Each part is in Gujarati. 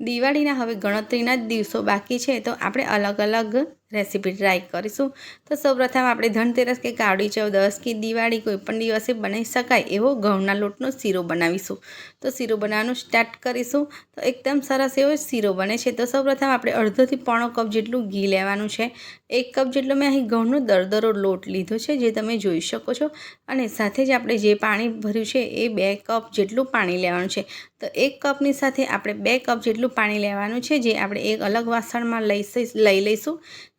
દિવાળીના હવે ગણતરીના જ દિવસો બાકી છે તો આપણે અલગ અલગ રેસીપી ટ્રાય કરીશું. તો સૌપ્રથમ આપણે ધનતેરસ કે કાવડી ચૌદસ કે દિવાળી કોઈ પણ દિવસે બનાવી શકાય એવો ઘઉંના લોટનો શીરો બનાવીશું. તો શીરો બનાવવાનું સ્ટાર્ટ કરીશું. તો એકદમ સરસ એવો શીરો બને છે. તો સૌપ્રથમ આપણે અડધોથી પોણો કપ જેટલું ઘી લેવાનું છે. એક કપ જેટલો મેં અહીં ઘઉંનો દરદરો લોટ લીધો છે, જે તમે જોઈ શકો છો. અને સાથે જ આપણે જે પાણી ભર્યું છે એ બે કપ જેટલું પાણી લેવાનું છે. તો એક કપની સાથે આપણે બે કપ જેટલું પાણી લેવાનું છે, જે આપણે એક અલગ વાસણમાં લઈ લઈ લઈશું.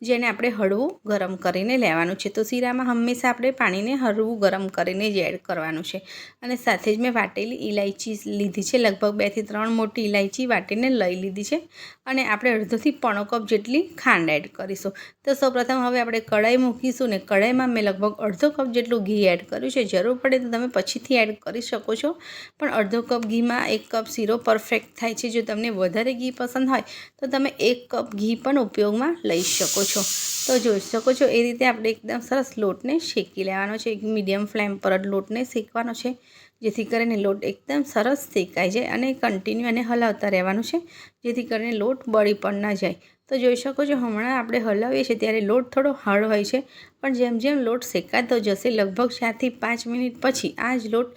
જેને આપણે હળવું ગરમ કરીને લેવાનું છે. તો શીરામાં હંમેશા આપણે પાણીને હળવું ગરમ કરીને જ એડ કરવાનું છે. અને સાથે જ મેં વાટેલી ઇલાયચી લીધી છે. લગભગ બેથી ત્રણ મોટી ઇલાયચી વાટીને લઈ લીધી છે. અને આપણે અડધોથી પોણો કપ જેટલી ખાંડ એડ કરીશું. તો સૌપ્રથમ હવે આપણે કઢાઈ મૂકીશું ને કઢાઈમાં મેં લગભગ અડધો કપ જેટલું ઘી એડ કર્યું છે. જરૂર પડે તો તમે પછીથી એડ કરી શકો છો. પણ અડધો કપ ઘીમાં એક કપ શીરો પરફેક્ટ થાય છે. જો તમને વધારે ઘી પસંદ હોય તો તમે એક કપ ઘી પણ ઉપયોગમાં લઈ શકો છો તો જોઈ શકો છો, એ રીતે આપણે એકદમ સરસ લોટને શેકી લેવાનો છે. એક મીડિયમ ફ્લેમ પર જ લોટને શેકવાનો છે, જેથી કરીને લોટ એકદમ સરસ શેકાઈ જાય અને કન્ટિન્યુ એને હલાવતા રહેવાનું છે, જેથી કરીને લોટ બળી પણ ના જાય. તો જોઈ શકો છો, હમણાં આપણે હલાવીએ છીએ ત્યારે લોટ થોડો હાર્ડ હોય છે, પણ જેમ જેમ લોટ શેકાતો જશે, લગભગ ચારથી પાંચ મિનિટ પછી આ જ લોટ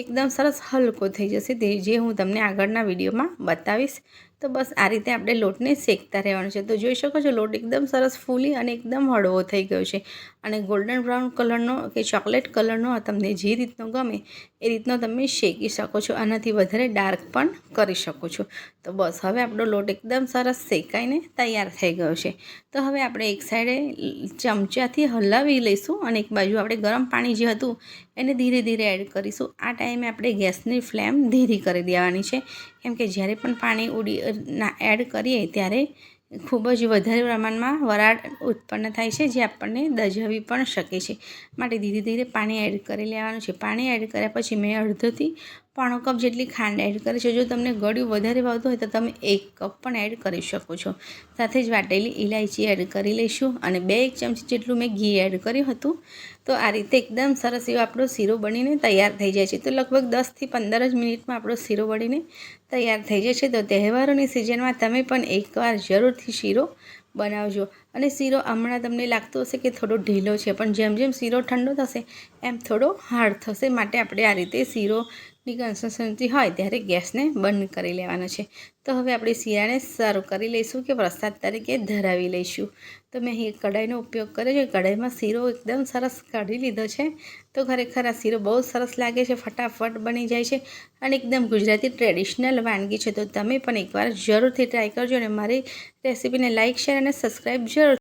એકદમ સરસ હલકો થઈ જશે, તે જે હું તમને આગળના વિડીયોમાં બતાવીશ. તો બસ આ રીતે આપણે લોટને શેકતા રહેવાનું છે. તો જોઈ શકો છો લોટ એકદમ સરસ ફૂલી અને એકદમ હળવો થઈ ગયો છે. અને ગોલ્ડન બ્રાઉન કલરનો કે ચોકલેટ કલરનો તમને જે રીતનો ગમે એ રીતનો તમે શેકી શકો છો. આનાથી વધારે ડાર્ક પણ કરી શકો છો. તો બસ હવે આપણો લોટ એકદમ સરસ શેકાઈને તૈયાર થઈ ગયો છે. તો હવે આપણે એક સાઈડે ચમચાથી હલાવી લઈશું અને એક બાજુ આપણે ગરમ પાણી જે હતું એને ધીરે ધીરે એડ કરીશું. આ ટાઈમે આપણે ગેસની ફ્લેમ ધીરી કરી દેવાની છે. કેમ કે જ્યારે પણ પાણી ઉડી ના એડ કરીએ ત્યારે ખૂબ જ વધારે પ્રમાણમાં વરાળ ઉત્પન્ન થાય છે, જે આપણને દજાવી પણ શકે છે. માટે ધીરે ધીરે પાણી એડ કરી લેવાનું છે. પાણી એડ કર્યા પછી મેં અડધોથી પોણો કપ જેટલી ખાંડ એડ કરી છે. જો તમને ગળ્યું વધારે ભાવતું હોય તો તમે એક કપ પણ એડ કરી શકો છો. સાથે જ વાટેલી ઇલાયચી એડ કરી લઈશું અને બે એક ચમચી જેટલું મેં ઘી એડ કર્યું હતું. તો આ રીતે એકદમ સરસ એવો આપણો શીરો બનીને તૈયાર થઈ જાય છે. તો લગભગ દસથી પંદર જ મિનિટમાં આપણો શીરો બનીને તૈયાર થઈ જાય છે. તો તહેવારોની સિઝનમાં તમે પણ એકવાર જરૂરથી શીરો બનાવજો. અને શીરો હમણાં તમને લાગતું હશે કે થોડો ઢીલો છે, પણ જેમ જેમ શીરો ઠંડો થશે, એમ થોડો હાર્ડ થશે. માટે આપણે આ રીતે શીરો ની કન્સિસ્ટન્સી હોય ત્યારે ગેસને બંધ કરી લેવાનો છે. તો હવે આપણે શીરાને સર્વ કરી લઈશું કે પ્રસાદ તરીકે ધરાવી લઈશું? તો મેં અહીં કઢાઈનો ઉપયોગ કર્યો છે. કઢાઈમાં શીરો એકદમ સરસ કાઢી લીધો છે. તો ખરેખર આ શીરો બહુ સરસ લાગે છે, ફટાફટ બની જાય છે અને એકદમ ગુજરાતી ટ્રેડિશનલ વાનગી છે. તો તમે પણ એકવાર જરૂરથી ટ્રાય કરજો અને મારી રેસીપીને લાઇક શેર અને સબસ્ક્રાઈબ જરૂર